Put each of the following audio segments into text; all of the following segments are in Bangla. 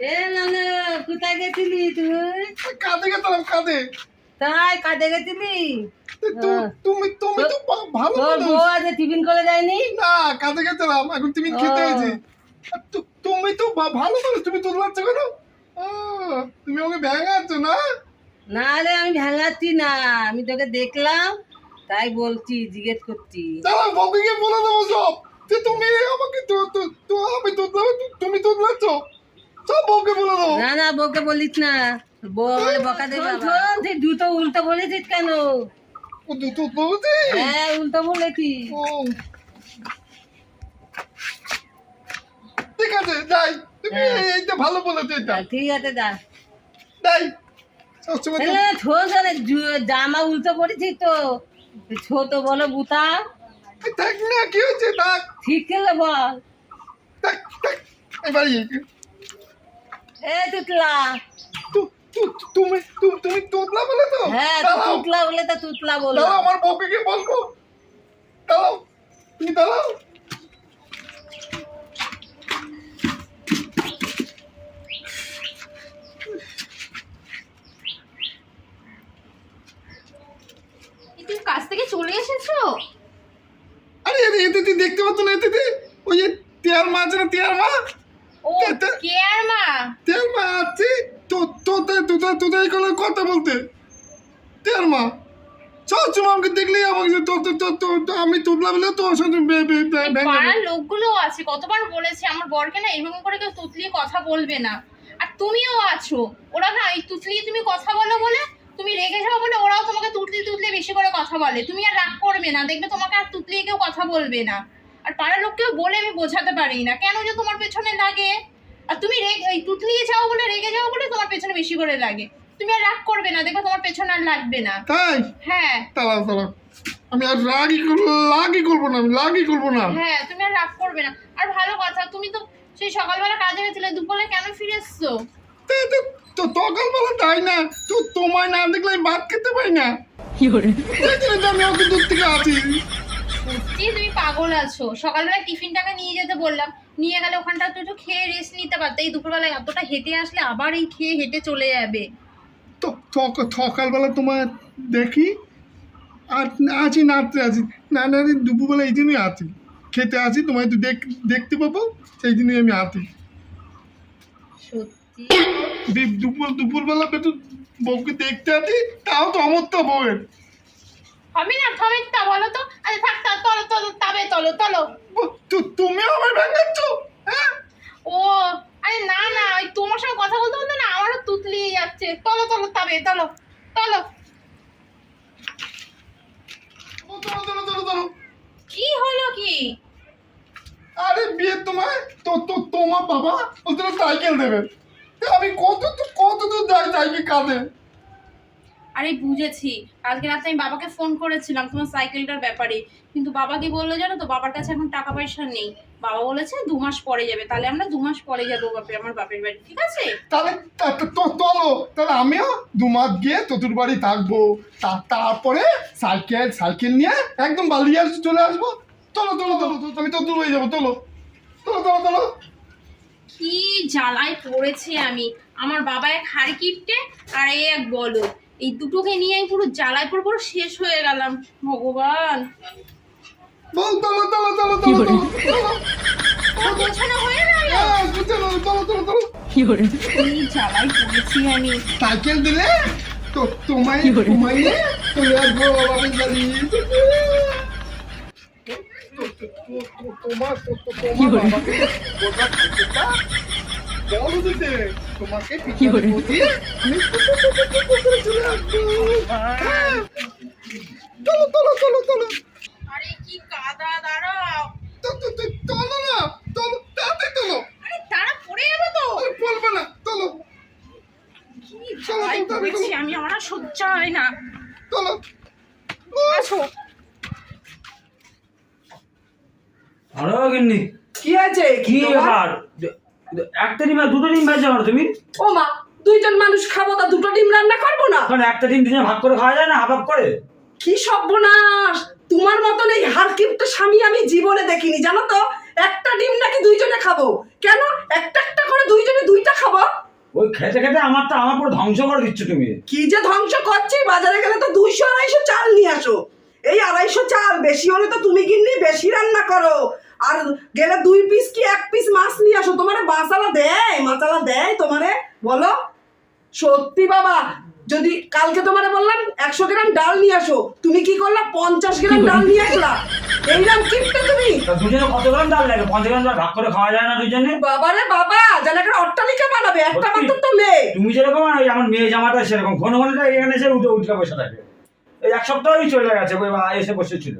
এ নানা কোথায় গেছিলি তুই? কাঁদে গেছিলাম কাঁদে। তাই কাজে গেছিলি। তুমি তুমি তো ভালো তোর মানুষ। বউ আজ টিফিন করে যায়নি? না কাঁদে গেছিলাম এখন তুমি খেতে। হয়েছে তুমি তো ভালো মানুষ তুমি তো লাগছো কেন? তুমি ওকে ভেঙাচ্ছ না? না রে আমি ভেঙাচ্ছি না। আমি তোকে দেখলাম তাই বলছি জিজ্ঞেস করছি। বউকে গিয়ে বলে দেবো সব। যে তুমি আমাকে তো তো- তো আমি তো তুমি তো লাগছ সব বউকে বলে দেবো। না না বউকে বলিস না। বউ বকা দেবে শোন তুই দুটো উল্টো বলেছিস কেন? ও দুটো বলছি? হ্যাঁ উল্টো বলেছিস। ও। ঠিক আছে যাই। তুমি হ্যাঁ। এইটা ভালো বলেছ এটা। ঠিক আছে যা। যাই। জামা উল্টো পড়েছিস তো? ছোট বলো বুতা। এই থাক না কি হচ্ছে থাক। ঠিক বল। থাক থাক। এবার এ তুতলা। তুমি তু- তুমি তোতলা বলে তো? হ্যাঁ তুতলা বলে তো তুতলা বলো। দাঁড়াও আমার বউকে গিয়ে বলব দাঁড়াও তুমি কাজ থেকে চলে এসেছ? আরে এতে এতে তুই দেখতে পাচ্ছ না এতে ওই তিয়ার মা আছে না তিয়ার মা? ও কে আর মা? মা আছে তো তোতে তোতে তোতে এই করে কথা বলতে। মা সবসময় আমাকে দেখলেই আমাকে যে আমি তুতলা বলে তো ওর সঙ্গে বে- বে- বে- ভেঙে পাড়ার লোকগুলো আছে কতবার বলেছে আমার বরকে না এরকম করে কেউ তুতলিয়ে কথা বলবে না। আর তুমিও আছো ওরা না এই তুতলিয়ে তুমি কথা বলো বলে তুমি রেগে যাও বলে ওরাও তোমাকে তুতলি তুতলে বেশি করে কথা বলে। তুমি আর রাগ করবে না দেখবে তোমাকে আর তুতলিয়ে কেউ কথা বলবে না। আর পাড়ার লোককেও বলে আমি বোঝাতে পারি না। কেন যে তোমার পেছনে লাগে? আর তুমি রেগে এই তুতলিয়ে যাও বলে রেগে যাও বলে তোমার পেছনে বেশি করে লাগে। তুমি আর রাগ করবে না দেখবে তোমার পেছনে আর লাগবে না। তাই? হ্যাঁ। দাঁড়াও দাঁড়াও। আমি আর রাগই করব লাগই করব না আমি লাগই করব না। হ্যাঁ তুমি আর রাগ করবে না। আর ভালো কথা তুমি তো সেই সকালবেলা কাজে গেছিলে দুপুরে কেন ফিরে এসছো? তো সকালবেলা তাই না? তো তোমায় না দেখলে আমি ভাত খেতে পাই না। জন্য তো আমি ওকে দূর থেকে আছি? সত্যি তুমি পাগল আছো? সকালবেলা টিফিনটাকে নিয়ে যেতে বললাম। নিয়ে গেলে ওখানটা তো একটু খেয়ে রেস্ট নিতে পারতে। এই দুপুরবেলায় এতটা হেঁটে আসলে আবার এই খেয়ে হেঁটে চলে যাবে। তো সক- সকালবেলা তোমার দেখি। আর আছি নাচতে আছি। না না দুপুরবেলা এই জন্যই আছি। খেতে আছি তোমায় একটু দেখ দেখতে পাবো সেই জন্যই আমি আছি। সত্যি? দুপুর দুপুরবেলা একটু বউকে দেখতে আছি তাও তো আমার তো বউয়ের। হবে না থমিকটা বলো তো? আরে থাক থাক, তলো তলো তবে তলো তলো। ব- তু- তুমিও আমায় হ্যাঁ? ও আরে না না ওই তোমার সঙ্গে কথা বলতে বলতে না আমারও তুতলিয়ে যাচ্ছে। তলো তলো তবে তলো তলো। কি হলো কি? আরে বিয়ে তোমায়? তো তো তোমার বাবা বলছিল সাইকেল দেবে। তা আমি কত কত দূর যাই সাইকেল কাঁদে? আরে বুঝেছি। কালকে রাতে আমি বাবাকে ফোন করেছিলাম তোমার সাইকেলটার ব্যাপারে। কিন্তু বাবা কি বলল জানো তো? বাবার কাছে এখন টাকা পয়সা নেই। বাবা বলেছে দু মাস পরে যাবে। তাহলে আমরা দু মাস পরে যাব বাপে আমার বাপের বাড়ি ঠিক আছে? তাহলে তা- তা- তো চলো। তাহলে আমিও দু মাস গিয়ে তোতুর বাড়ি থাকব। তা- তারপরে সাইকেল সাইকেল নিয়ে একদম বালিয়া চলে আসব। চলো চলো চলো আমি তোতুর হয়ে যাব চলো। চলো চলো চলো। কি জ্বালায় পড়েছি আমি। আমার বাবা এক হাড় কিপটে আর এই এক বলো এই দুটোকে নিয়ে আমি পুরো জ্বালায় পুরো পুরো শেষ হয়ে গেলাম ভগবান বল গোছানো হয়ে গেল হ্যাঁ, জ্বালায় পড়েছি আমি সাইকেল দিলে তো তোমায় তোমার তোমার বাবাকে তোমাকে আমি টুক টুক টুক টুক টুক করে চলে আসব হ্যাঁ। চলো চলো চলো চলো। আরে কি কাদা দাঁড়াও। তো তো তো চলো না চলো তাড়াতাড়ি চলো। আরে তারা পড়ে যাব তো। বলবে না চলো। কি জ্বালায় পড়েছি আমি আমার সহ্য হয় না। চলো। আসো। আরও কি আছে কি তোমার? একটা ডিম আর দুটো ডিম ভাজছে আমার তুমি। ও মা দুইজন মানুষ খাব তা দুটো ডিম রান্না করব না? কারণ একটা ডিম দিনে ভাগ করে খাওয়া যায় না হাফ হাফ করে? কি সর্বনাশ! তোমার মতন এই হারকিপ্ট স্বামী আমি জীবনে দেখিনি জানো তো? একটা ডিম নাকি দুইজনে খাব। কেন? একটা একটা করে দুইজনে দুইটা খাব? ওই খেতে খেতে আমার তো আমার পুরো ধ্বংস করে দিচ্ছ তুমি। কি যে ধ্বংস করছি বাজারে গেলে তো দুইশো আড়াইশো চাল নিয়ে আসো। এই আড়াইশো চাল বেশি হলে তো তুমি কিননি বেশি রান্না করো। আর গেলে দুই পিস কি এক পিস মাছ নিয়ে আসো? তোমারে মাসালা দেয় মাসালা দেয় তোমারে বলো? সত্যি বাবা যদি কালকে তোমারে বললাম একশো গ্রাম ডাল নিয়ে আসো তুমি কি করলা? পঞ্চাশ গ্রাম ডাল নিয়ে আসলা। এইরকম কিনতে তুমি? তা দুজনে কত গ্রাম ডাল লাগে? পঞ্চাশ গ্রাম ডাল ভাগ করে খাওয়া যায় না দুজনে বাবারে বাবা যেন একটা অট্টালিকা বানাবে একটা মাত্র তো মেয়ে। তুমি যেরকম আর আমার মেয়ে জামাটা সেরকম। ঘন ঘন এখানে এসে উঠে উঠে বসে থাকে এই এক সপ্তাহই চলে গেছে এসে বসেছিল।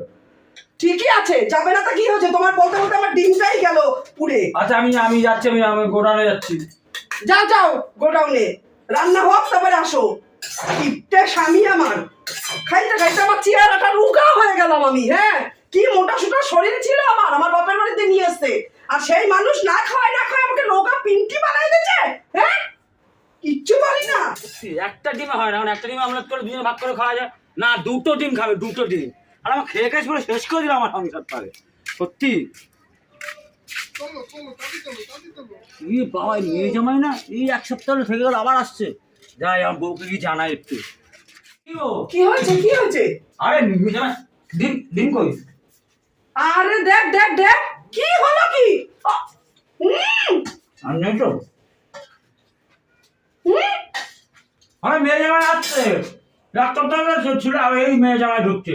ঠিকই আছে যাবে না তা কি হয়েছে? তোমার বলতে বলতে আমার ডিমটাই গেল পুড়ে। আচ্ছা আমি আমি যাচ্ছি আমি আমি গোডাউনে যাচ্ছি। যাও যাও গোডাউনে। রান্না হোক তারপরে আসো। কিপটে স্বামী আমার। খাইতে খাইতে আমার চেয়ারাটা রুগা হয়ে গেলাম আমি হ্যাঁ? কি মোটা সোটা শরীর ছিল আমার আমার বাপের বাড়িতে নিয়ে এসছে। আর সেই মানুষ না খাওয়ায় না খাওয়ায় আমাকে রোগা পিন্টি বানাই দিয়েছে হ্যাঁ? কিচ্ছু পারি না। একটা ডিমে হয় না এখন একটা ডিম আমলেট করে দুজনে ভাগ করে খাওয়া যায়। না দুটো ডিম খাবে দুটো ডিম। আর আমার খেয়ে খেয়ে পুরো শেষ করে দিল আমার সংসার পারে সত্যি এই বাবা মেয়ে জামাই না এই এক সপ্তাহ থেকে গেল আবার আসছে। যাই আমার বউকে কি জানাই একটু। কি হয়েছে কি হয়েছে? আরে মেয়ে জামাই ডিম ডিম কই? আরে দেখ দেখ দেখ কি হলো কি? আ, উম, আর তো। আরে মেয়ে জামাই আসছে। ছিল আর এই মেয়ে জামাই ঢুকছে।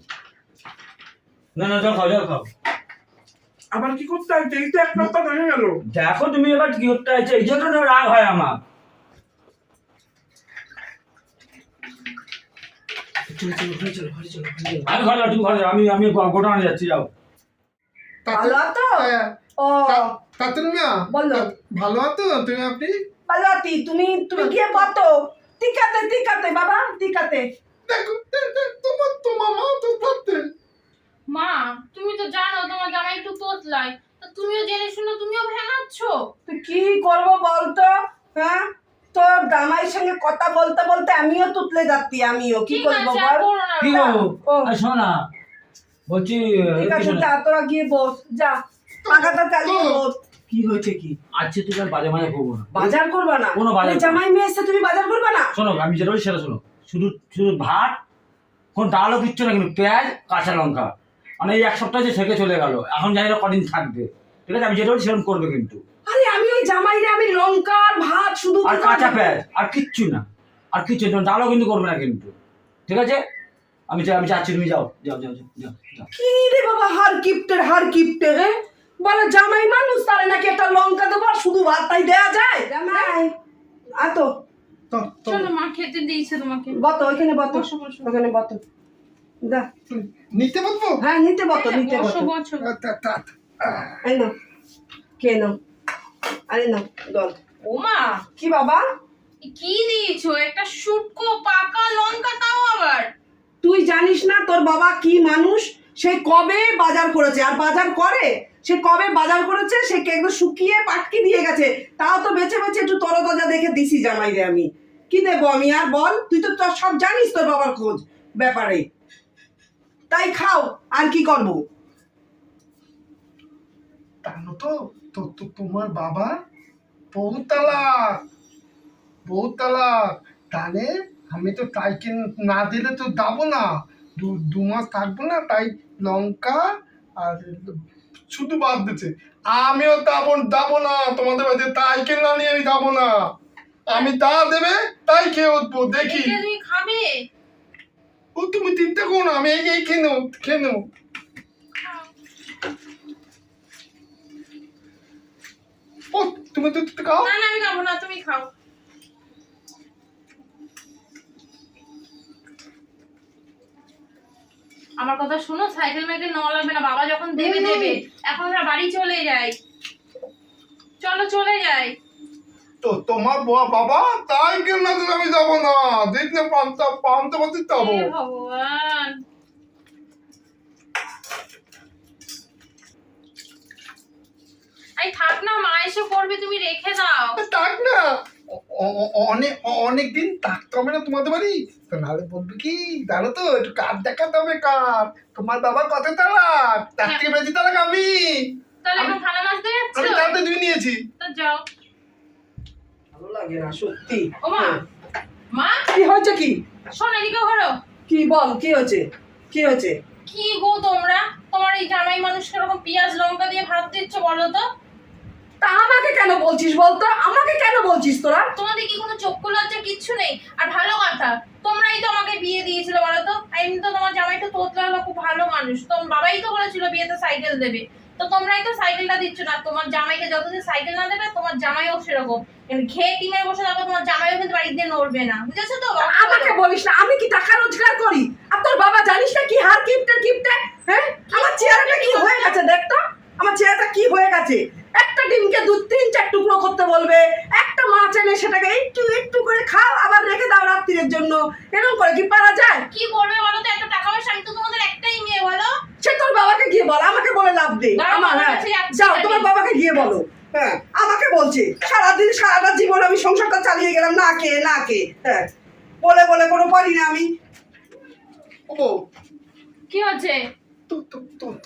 না না যাও খাও যাও খাও। আবার কি করতে হয় এই তো এক সপ্তাহ হয়ে গেল। দেখো তুমি এবার কি করতে আছে এই জন্য তো রাগ হয় আমার। আমি ঘরে যাও তুমি ঘরে আমি আমি গোডাউনে যাচ্ছি যাও। ভালো আছো? হ্যাঁ। ও। তাতুল মিয়া বলো। ভালো আছো? তুমি আপনি? ভালো আছি। তুমি তুমি গিয়ে বতো। টিকাতে টিকাতে বাবা টিকাতে। দেখো দে- দে- তোমার তোমার মা তো থাকতে। মা তুমি তো জানো তোমার জামাই একটু তোতলাই তা তুমিও জেনে শুনে তুমিও ভেঙাচ্ছ। তুই কি করব বলতো? হ্যাঁ? তোর দামাইয়ের সঙ্গে কথা বলতে বলতে আমিও তুতলে যাচ্ছি আমিও। কি করব বল? কি। আরে শোনো বলছি ঠিক আছে যা তোরা গিয়ে বস যা। পাখাটা চালিয়ে বস। কি হয়েছে কি? আজকে তুমি আর বাজে মাজা করব না। বাজার করবা না? কোনো বাজার জামাই মেয়ে এসে তুমি বাজার করবা না? শোনো আমি যেটা বলি সেটা শোনো। শুধু শুধু ভাত কোন ডালও কিচ্ছু না কিন্তু পেঁয়াজ কাঁচা লঙ্কা। মানে এই এক সপ্তাহ যে থেকে চলে গেল এখন জানি না কদিন থাকবে। ঠিক আছে আমি যেটা বলি সেরকম করবে কিন্তু। আরে আমি ওই জামাই জামাইরে আমি লঙ্কা আর ভাত শুধু আর কাঁচা পেঁয়াজ আর কিচ্ছু না। আর কিচ্ছু না ডালও কিন্তু করবে না কিন্তু। ঠিক আছে? আমি আমি চাচ্ছি তুমি যাও যাও যাও যাও যাও কি রে বাবা হার কিপ্টের হার কিপ্টে রে? বলে জামাই মানুষ তারে নাকি একটা লঙ্কা দেবো আর শুধু ভাত তাই দেয়া যায়? জামাই। আ তো তো তো। চলো মা খেতে দিয়েছে তোমাকে। বতো ওইখানে বত। ওখানে বত। দা নিতে পারব হ্যাঁ নিতে হ্যাঁ, নিতে বত বসো। বসো তা- তা- আহ, এই নাও কে নাও। আরে নাও দল। ওমা! কি বাবা? কি দিয়েছ? একটা শুটকো পাকা লঙ্কা তাও আবার। তুই জানিস না তোর বাবা কি মানুষ? সে কবে বাজার করেছে? আর বাজার করে? সে কবে বাজার করেছে? সে একদম শুকিয়ে পাটকি দিয়ে গেছে। তাও তো বেছে বেছে একটু তরতাজা দেখে দিছি জামাই রে আমি। কি দেবো আমি? আর বল তুই তো সব জানিস তোর বাবার খোঁজ ব্যাপারে। তাই খাও আর কি করব? জানো তো? তো তো তোমার বাবা বহু তালাক তাহলে আমি তো তাইকে না দিলে তো যাব না। দু দু মাস থাকব না তাই লঙ্কা আর শুধু বাদ দিচ্ছে। আমিও যাব যাব না তোমাদের বাড়িতে তাইকে না নিয়ে আমি যাব না। আমি তা দেবে তাই খেয়ে উঠবো দেখি। খাবে? ও তুমি চিন্তা করো না আমি এই এই খেয়ে নেব খেয়ে নেব ও তুমি তো তো খাও না না আমি খাব না তুমি খাও আমার কথা শোনো সাইকেল মাইকেল নেওয়া লাগবে না। বাবা যখন দেবে দেবে। এখন আমরা বাড়ি চলে যাই চলো চলে যাই তো তোমার বাবা তাই কেন আমি যাব না? দেখলে পান্তা পান্তা পাতি যাব ভগবান। এই থাক না মা এসে করবে তুমি রেখে দাও। থাক না। অনেক অনেক দিন থাকতে হবে না তোমাদের বাড়ি। তো নাহলে বলবে কি জানো তো একটু কার দেখাতে হবে কার তোমার বাবার কত তালাক? তার থেকে বেশি তালাক আমি। তাহলে এখন খানা মাছ দিয়ে আমি তাতে দুই নিয়েছি। তো যাও। ভালো লাগে না সত্যি। ও মা মা? কি হয়েছে কি? শোন এদিকে ঘরো। কি বল কি হয়েছে? কি হয়েছে? কি গো তোমরা? তোমার এই জামাই মানুষকে এরকম পেঁয়াজ লঙ্কা দিয়ে ভাত দিচ্ছ বলো তো? তা আমাকে কেন বলছিস বলতো আমাকে কেন বলছিস তোরা? তোমাদের কি কোনো চক্ষু লজ্জা কিচ্ছু নেই? আর ভালো কথা তোমরাই তো আমাকে বিয়ে দিয়েছিল বলো তো? এমনি তো তোমার জামাই তো তোতলা হলো খুব ভালো মানুষ। তো বাবাই তো বলেছিল বিয়েতে সাইকেল দেবে। তো তোমরাই তো সাইকেলটা দিচ্ছ না তোমার জামাইকে যতদিন সাইকেল না দেবে তোমার জামাইও সেরকম। খেয়ে টিমে বসে থাকো তোমার জামাইও কিন্তু বাড়িতে নড়বে না। বুঝেছ তো? আমাকে বলিস না আমি কি টাকা রোজগার করি? আর তোর বাবা জানিস না কি হার কিপটে কিপটে? হ্যাঁ? আমার চেহারাটা কি হয়ে গেছে দেখ তো। আমার চেহারাটা কি হয়ে গেছে? একটা ডিমকে দু তিন চার টুকরো করতে বলবে। একটা মাছ এনে সেটাকে একটু একটু করে খাও আবার রেখে দাও রাত্রির জন্য। এরকম করে কি পারা যায়? কি করবে বলো তো? এত টাকা পয়সা আমি তো তোমাদের একটাই মেয়ে বলো সে তোর বাবাকে গিয়ে বল আমাকে বলে লাভ নেই আমার হ্যাঁ। যাও তোমার বাবাকে গিয়ে বলো। হ্যাঁ আমাকে বলছে সারাদিন সারাটা জীবন আমি সংসারটা চালিয়ে গেলাম না খেয়ে না খেয়ে। হ্যাঁ বলে বলে কোনো পারি না আমি। ও কি হচ্ছে?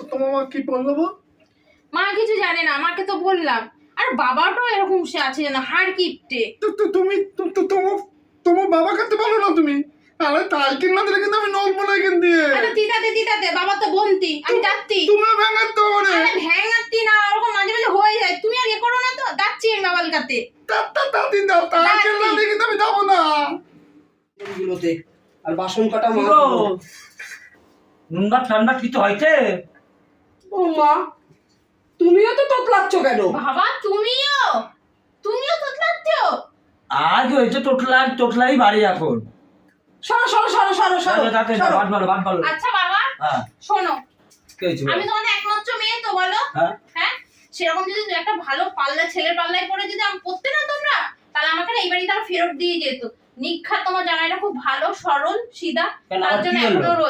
তোমার মা কি বলল মা কিছু জানে না আমাকে তো বললাম। আর বাবাটাও এরকম সে আছে যেন হাড় কিপটে। তুমি তোমার তোমার বাবা খেতে পারো না তুমি। আরে তাই কিন না দিলে কিন্তু আমি নড়বো না এখান দিয়ে। আরে দিদাতে দিদাতে বাবা তো বন্তি আমি যাচ্ছি তুমি ভেঙে তো মানে আরে ভ্যাঙাচ্ছি না ওরকম মাঝে মাঝে হয়ে যায় তুমি আর এ করো না তো যাচ্ছি আমি বাবার কাছে তা তা দিন দাও তাই না দিলে কিন্তু যাব না? গুলোতে। আর বাসন কাটা কি গো? নুনটা ঠান্ডা কিছু হয়েছে ও মা তুমিও তো তোতলাচ্ছ কেন? বাবা তুমিও? তুমিও তোতলাচ্ছ? আজ হয়েছে টোটলা টোটলাই বাড়ি এখন। সরো সরো সরো সরো সরো তাতে সরো। ভাত ভালো আচ্ছা বাবা হ্যাঁ। শোনো। বলো? আমি তোমাদের একমাত্র মেয়ে তো বলো। হ্যাঁ। হ্যাঁ? সেরকম যদি একটা ভালো পাল্লা ছেলের পাল্লায় পড়ে যদি আমি পড়তে না তোমরা তাহলে আমাকে এই বাড়িতে আরও ফেরত দিয়ে যেত। নিক্ষা তোমার জামাইটা খুব ভালো সরল সিধা তার জন্য এখনও হলো?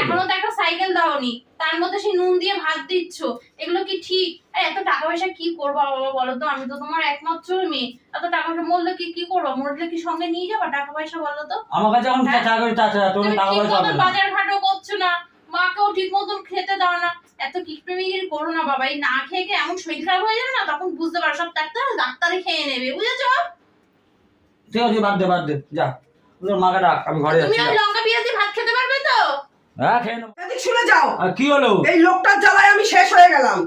এখনও তো একটা সাইকেল দাওনি। তার মধ্যে সেই নুন দিয়ে ভাত দিচ্ছ। এগুলো কি ঠিক? এত টাকা পয়সা কি করব বাবা বলো তো? আমি তো তোমার একমাত্র মেয়ে। এত টাকা পয়সা মরলে কি কি করব? মরলে কি সঙ্গে নিয়ে যাব টাকা পয়সা বলো তো? আমার কাছে এখন হ্যাঁ? টাকা তাছাড়া তোর তুমি টাকা ঠিক পয়সা মতন বাজার ঘাটও করছ না। মাকেও ঠিক মতন খেতে দাও না। এত কিটপ্রেমিগিরি করো না বাবা এই না খেয়ে খেয়ে এমন শরীর খারাপ হয়ে যাবে না তখন বুঝতে পারো সব ডাক্তার ডাক্তারে খেয়ে নেবে বুঝেছ? ঠিক আছে বাদ দে বাদ দে যা। তোর মাকে ডাক আমি ঘরে যাচ্ছি ওই লঙ্কা পেঁয়াজ দিয়ে ভাত খেতে পারবে তো? হ্যাঁ খেয়ে নেব। এদিক শুনে যাও। আর কি হলো? এই লোকটার জ্বালায় আমি শেষ হয়ে গেলাম।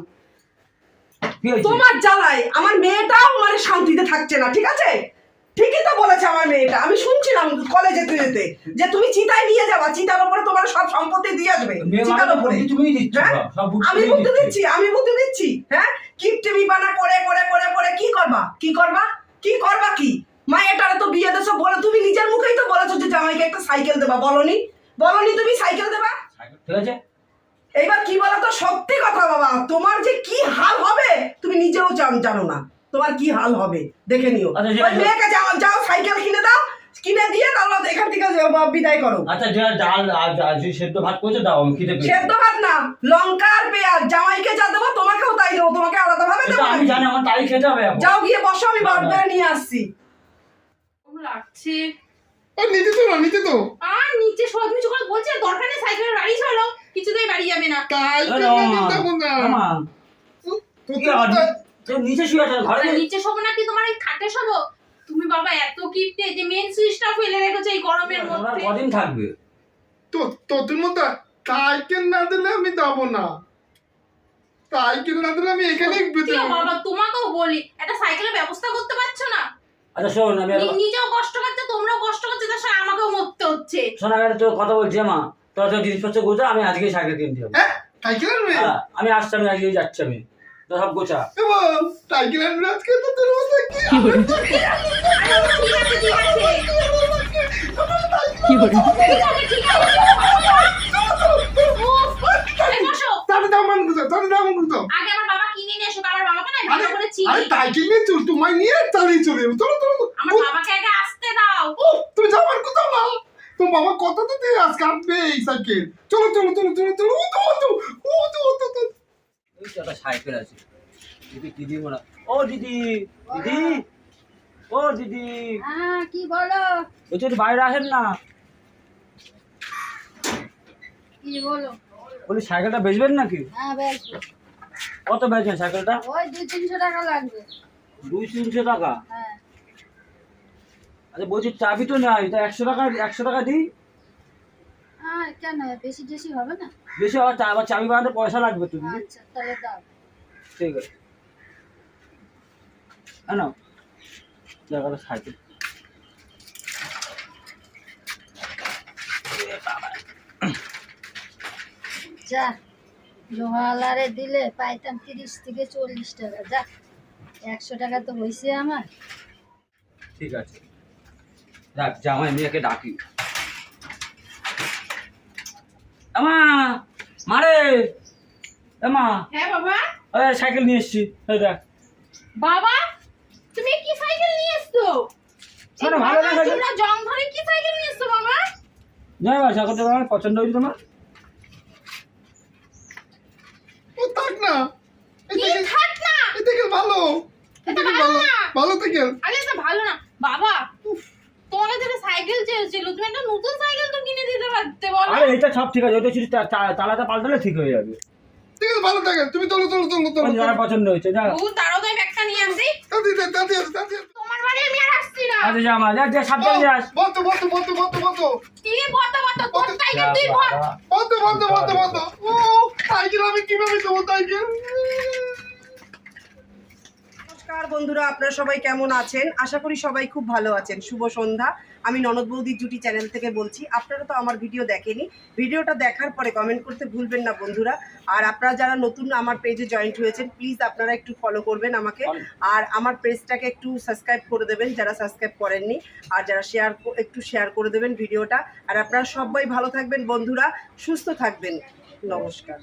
তোমার জ্বালায় আমার মেয়েটাও মানে শান্তিতে থাকছে না ঠিক আছে? ঠিকই তো বলেছে আমার মেয়েটা। আমি শুনছিলাম কলেজে যেতে যেতে যে তুমি চিতায় নিয়ে যাবা চিতার উপরে তোমার সব সম্পত্তি দিয়ে আসবে। চিতার উপরে। তুমিই দিচ্ছ হ্যাঁ? আমি বুদ্ধি দিচ্ছি। আমি বুদ্ধি দিচ্ছি হ্যাঁ? কিপটিমি বানা করে করে করে করে কি করবা? কি করবা? কি করবা কি? মা এটারে তো বিয়ে দেছো বলে তুমি নিজের মুখেই তো বলেছ যে জামাইকে একটা সাইকেল দেবা বলনি? বলনি তুমি সাইকেল দেবা? ঠিক আছে। এইবার কি বলতো? সত্যি কথা বাবা তোমার যে কি হাল হবে তুমি নিজেও জানো না। তোমার কি হাল হবে? দেখে নিও। আচ্ছা, ওই মেয়েকে যাও যাও সাইকেল কিনে দাও কিনে দিয়ে তাহলে এখান থেকে যাও, বিদায় করো। আচ্ছা যা ডাল সেদ্ধ ভাত করেছে দাও আমি পেয়েছি সেদ্ধ ভাত না লঙ্কা আর পেঁয়াজ জামাইকে যা দেবো তোমাকেও তাই দেবো তোমাকে আলাদা ভাবে দেবো আমি জানি আমার তাই খেতে হবে যাও গিয়ে বসো আমি ভাত বেড়ে নিয়ে আসছি। লাগছে ও নিতে তো না নিতে তো। আর নিচে সব কিছু করে বলছে দরকার নেই সাইকেলের বাড়ি চলো কিছুতেই বাড়ি যাবে না। কিন না নিচে শুয়ে আছে ঘরে নিচে শোবো না কি তোমার এই খাটে শোবো? তুমি বাবা এত কিপটে যে মেন সুইচটা ফেলে রেখেছো এই গরমের মধ্যে। কদিন থাকবে? তো তো তুমি তো তাই না দিলে আমি যাব না। না দিলে আমি এখানেই বেঁচে সত্যিও বাবা তোমাকেও বলি একটা সাইকেলের ব্যবস্থা করতে পারছ না? আচ্ছা শোন আমি নিজেও কষ্ট করছে তোমরাও কষ্ট করছে তার সঙ্গে আমাকেও মরতে হচ্ছে। শোন আমি তোর কথা বলছি মা তোর তোর জিনিসপত্র আমি আজকে সাইকেল কিনতে হবে হ্যাঁ সাইকেল হ্যাঁ, আমি আসছি আমি আজকে যাচ্ছি আমি। তো সব গোছা। এবং টাইগার অ্যান্ড রাজকে তো তোর মধ্যে কি কি বলি তোমায় নিয়ে বাবা কত তো আজকে আসবে এই সাইকেল? চলো চলো চলো চলো চলো ও তো ও তো ও তো ও তো। ওই তো একটা সাইকেল আছে। দিদি দিদি মনে ও দিদি দিদি। ও দিদি। হ্যাঁ কি বলো? বাইরে আসেন না। কি বলো? বলি সাইকেলটা বেচবেন নাকি? হ্যাঁ কত বেচবেন সাইকেলটা? ওই দুই তিনশো টাকা লাগবে। দুই তিনশো টাকা? হ্যাঁ। আচ্ছা বলছি চাবি তো নাই তা একশো টাকা একশো টাকা দিই? হ্যাঁ কেন? বেশি টেশি হবে না? বেশি আবার আবার চাবি বানাতে পয়সা লাগবে তুমি আচ্ছা তাহলে দাও। ঠিক আছে। হ্যাঁ না জায়গাটা সাইকেল যা লোহালারে দিলে পাইতাম তিরিশ থেকে চল্লিশ টাকা। যা একশো টাকা তো হয়েছে আমার। ঠিক আছে। যাক জামাই মেয়েকে ডাকি। আমা মারে এমা হ্যাঁ বাবা। সাইকেল নিয়ে এসছি। এই দেখ। বাবা তুমি কি সাইকেল নিয়ে এসছো? শোনো, ভালো না জং ধরে কি সাইকেল নিয়ে এসছো বাবা? যাই বা সাইকেলটা আমার পছন্দ হয়েছে তোমার। ও থাক না। এই কি? থাক না। এই থেকে ভালো। এটা থেকে ভালো ভালো। না। থেকে। আরে এটা ভালো না। বাবা তোমার কাছে সাইকেল চেয়েছিল। তুমি একটা নতুন সাইকেল তো কিনে দিতে পারতে বলো। আরে এটা সব ঠিক আছে ওইটা শুধু তালাটা পাল্টালে ঠিক হয়ে যাবে। ঠিক আছে ভালো থাকে তুমি চলো চলো চলো চলো ওই যারা পছন্দ হয়েছে যা। ও তারও তো আমি একটা নিয়ে আসি। দাদি দাদি দাদি তোমার বাড়ি আমি আর আসছি না। আচ্ছা যা মা যা যা সাবধানে যাস। বন্ধ বন্ধ বন্ধ বন্ধ বন্ধ কি বত বত তোর বত- সাইকেল তুই ভর বন্ধ বন্ধ বন্ধ বন্ধ ও সাইকেল আমি কীভাবে দেবো সাইকেল নমস্কার বন্ধুরা আপনারা সবাই কেমন আছেন? আশা করি সবাই খুব ভালো আছেন। শুভ সন্ধ্যা। আমি ননদ বৌদির জুটি চ্যানেল থেকে বলছি আপনারা তো আমার ভিডিও দেখেনি। ভিডিওটা দেখার পরে কমেন্ট করতে ভুলবেন না বন্ধুরা। আর আপনারা যারা নতুন আমার পেজে জয়েন্ট হয়েছেন প্লিজ আপনারা একটু ফলো করবেন আমাকে। আর আমার পেজটাকে একটু সাবস্ক্রাইব করে দেবেন যারা সাবস্ক্রাইব করেননি। আর যারা শেয়ার একটু শেয়ার করে দেবেন ভিডিওটা। আর আপনারা সবাই ভালো থাকবেন বন্ধুরা সুস্থ থাকবেন। নমস্কার।